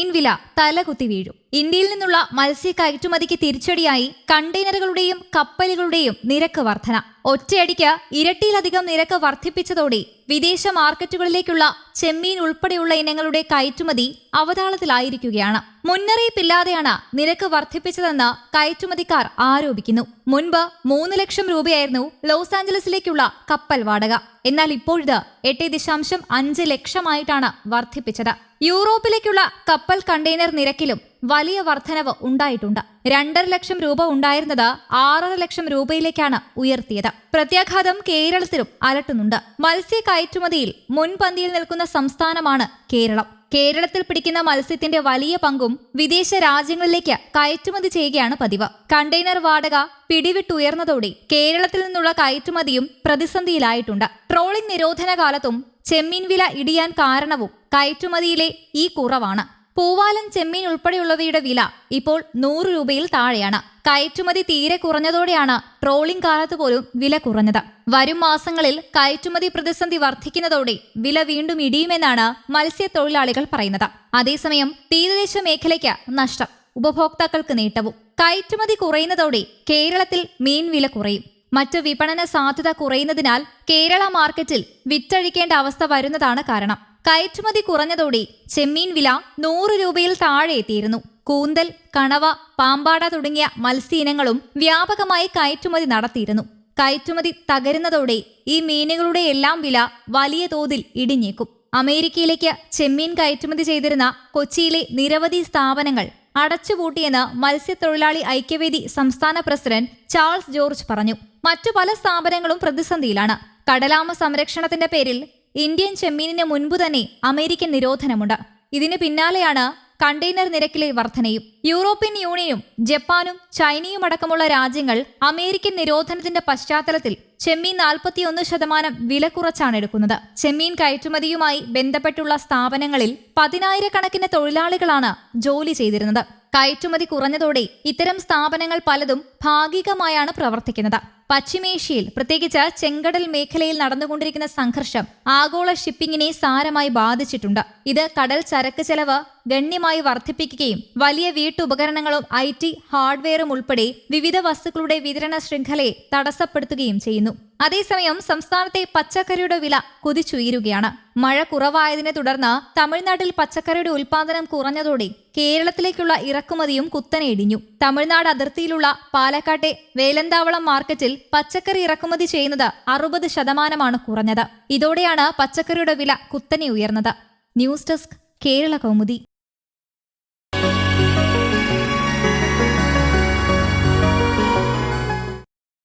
മീൻവില തലകുത്തി വീഴും ഇന്ത്യയിൽ നിന്നുള്ള മത്സ്യ കയറ്റുമതിക്ക് തിരിച്ചടിയായി കണ്ടെയ്നറുകളുടെയും കപ്പലുകളുടെയും നിരക്ക് വർധന. ഒറ്റയടിക്ക് ഇരട്ടിയിലധികം നിരക്ക് വർദ്ധിപ്പിച്ചതോടെ വിദേശ മാർക്കറ്റുകളിലേക്കുള്ള ചെമ്മീൻ ഉൾപ്പെടെയുള്ള ഇനങ്ങളുടെ കയറ്റുമതി അവതാളത്തിലായിരിക്കുകയാണ്. മുന്നറിയിപ്പില്ലാതെയാണ് നിരക്ക് വർദ്ധിപ്പിച്ചതെന്ന് കയറ്റുമതിക്കാർ ആരോപിക്കുന്നു. മുൻപ് മൂന്ന് ലക്ഷം രൂപയായിരുന്നു ലോസ് ആഞ്ചലസിലേക്കുള്ള കപ്പൽ വാടക. എന്നാൽ ഇപ്പോഴിത് എട്ട് ദശാംശം അഞ്ച് ലക്ഷമായിട്ടാണ് വർദ്ധിപ്പിച്ചത്. യൂറോപ്പിലേക്കുള്ള കപ്പൽ കണ്ടെയ്നർ നിരക്കിലും വലിയ വർധനവ് ഉണ്ടായിട്ടുണ്ട്. രണ്ടര ലക്ഷം രൂപ ഉണ്ടായിരുന്നത് ആറര ലക്ഷം രൂപയിലേക്കാണ് ഉയർത്തിയത്. പ്രത്യാഘാതം കേരളത്തിലും അലട്ടുന്നുണ്ട്. മത്സ്യ കയറ്റുമതിയിൽ മുൻപന്തിയിൽ നിൽക്കുന്ന സംസ്ഥാനമാണ് കേരളം. കേരളത്തിൽ പിടിക്കുന്ന മത്സ്യത്തിന്റെ വലിയ പങ്കും വിദേശ രാജ്യങ്ങളിലേക്ക് കയറ്റുമതി ചെയ്യുകയാണ് പതിവ്. കണ്ടെയ്നർ വാടക പിടിവിട്ടുയർന്നതോടെ കേരളത്തിൽ നിന്നുള്ള കയറ്റുമതിയും പ്രതിസന്ധിയിലായിട്ടുണ്ട്. ട്രോളിംഗ് നിരോധന കാലത്തും ചെമ്മീൻ വില ഇടിയാൻ കാരണവും കയറ്റുമതിയിലെ ഈ കുറവാണ്. പൂവാലൻ ചെമ്മീൻ ഉൾപ്പെടെയുള്ളവയുടെ വില ഇപ്പോൾ നൂറ് രൂപയിൽ താഴെയാണ്. കയറ്റുമതി തീരെ കുറഞ്ഞതോടെയാണ് ട്രോളിംഗ് കാലത്ത് പോലും വില കുറഞ്ഞത്. വരും മാസങ്ങളിൽ കയറ്റുമതി പ്രതിസന്ധി വർദ്ധിക്കുന്നതോടെ വില വീണ്ടും ഇടിയുമെന്നാണ് മത്സ്യത്തൊഴിലാളികൾ പറയുന്നത്. അതേസമയം തീരദേശ മേഖലയ്ക്ക് നഷ്ടം ഉപഭോക്താക്കൾക്ക് നേട്ടവും. കയറ്റുമതി കുറയുന്നതോടെ കേരളത്തിൽ മീൻ വില കുറയും. മറ്റ് വിപണന സാധ്യത കുറയുന്നതിനാൽ കേരള മാർക്കറ്റിൽ വിറ്റഴിക്കേണ്ട അവസ്ഥ വരുന്നതാണ് കാരണം. കയറ്റുമതി കുറഞ്ഞതോടെ ചെമ്മീൻ വില നൂറ് രൂപയിൽ താഴെ എത്തിയിരുന്നു. കൂന്തൽ കണവ പാമ്പാട തുടങ്ങിയ മത്സ്യ ഇനങ്ങളും വ്യാപകമായി കയറ്റുമതി നടത്തിയിരുന്നു. കയറ്റുമതി തകരുന്നതോടെ ഈ മീനുകളുടെ എല്ലാം വില വലിയ തോതിൽ ഇടിഞ്ഞേക്കും. അമേരിക്കയിലേക്ക് ചെമ്മീൻ കയറ്റുമതി ചെയ്തിരുന്ന കൊച്ചിയിലെ നിരവധി സ്ഥാപനങ്ങൾ അടച്ചുപൂട്ടിയെന്ന് മത്സ്യത്തൊഴിലാളി ഐക്യവേദി സംസ്ഥാന പ്രസിഡന്റ് ചാൾസ് ജോർജ് പറഞ്ഞു. മറ്റു പല സ്ഥാപനങ്ങളും പ്രതിസന്ധിയിലാണ്. കടലാമ സംരക്ഷണത്തിന്റെ പേരിൽ ഇന്ത്യൻ ചെമ്മീനിന് മുൻപ് തന്നെ അമേരിക്കൻ നിരോധനമുണ്ട്. ഇതിന് പിന്നാലെയാണ് കണ്ടെയ്നർ നിരക്കിലെ വർധനയും. യൂറോപ്യൻ യൂണിയനും ജപ്പാനും ചൈനയും അടക്കമുള്ള രാജ്യങ്ങൾ അമേരിക്കൻ നിരോധനത്തിന്റെ പശ്ചാത്തലത്തിൽ ചെമ്മീൻ നാൽപ്പത്തിയൊന്ന് ശതമാനം വില കുറച്ചാണ് എടുക്കുന്നത്. ചെമ്മീൻ കയറ്റുമതിയുമായി ബന്ധപ്പെട്ടുള്ള സ്ഥാപനങ്ങളിൽ പതിനായിരക്കണക്കിന് തൊഴിലാളികളാണ് ജോലി ചെയ്തിരുന്നത്. കയറ്റുമതി കുറഞ്ഞതോടെ ഇത്തരം സ്ഥാപനങ്ങൾ പലതും ഭാഗികമായാണ് പ്രവർത്തിക്കുന്നത്. പശ്ചിമേഷ്യയിൽ പ്രത്യേകിച്ച് ചെങ്കടൽ മേഖലയിൽ നടന്നുകൊണ്ടിരിക്കുന്ന സംഘർഷം ആഗോള ഷിപ്പിങ്ങിനെ സാരമായി ബാധിച്ചിട്ടുണ്ട്. ഇത് കടൽ ചരക്ക് ചെലവ് ഗണ്യമായി വർദ്ധിപ്പിക്കുകയും വലിയ വീട്ടുപകരണങ്ങളും ഐ ടി ഹാർഡ്വെയറും ഉൾപ്പെടെ വിവിധ വസ്തുക്കളുടെ വിതരണ ശൃംഖലയെ തടസ്സപ്പെടുത്തുകയും ചെയ്യുന്നു. അതേസമയം സംസ്ഥാനത്തെ പച്ചക്കറിയുടെ വില കുതിച്ചുയരുകയാണ്. മഴ കുറവായതിനെ തുടർന്ന് തമിഴ്നാട്ടിൽ പച്ചക്കറിയുടെ ഉൽപാദനം കുറഞ്ഞതോടെ കേരളത്തിലേക്കുള്ള ഇറക്കുമതിയും കുത്തനെ ഇടിഞ്ഞു. തമിഴ്നാട് അതിർത്തിയിലുള്ള പാലക്കാട്ടെ വേലന്താവളം മാർക്കറ്റിൽ പച്ചക്കറി ഇറക്കുമതി ചെയ്യുന്നത് അറുപത് ശതമാനമാണ് കുറഞ്ഞത്. ഇതോടെയാണ് പച്ചക്കറിയുടെ വില കുത്തനെ ഉയർന്നത്. News desk Kerala Kaumudi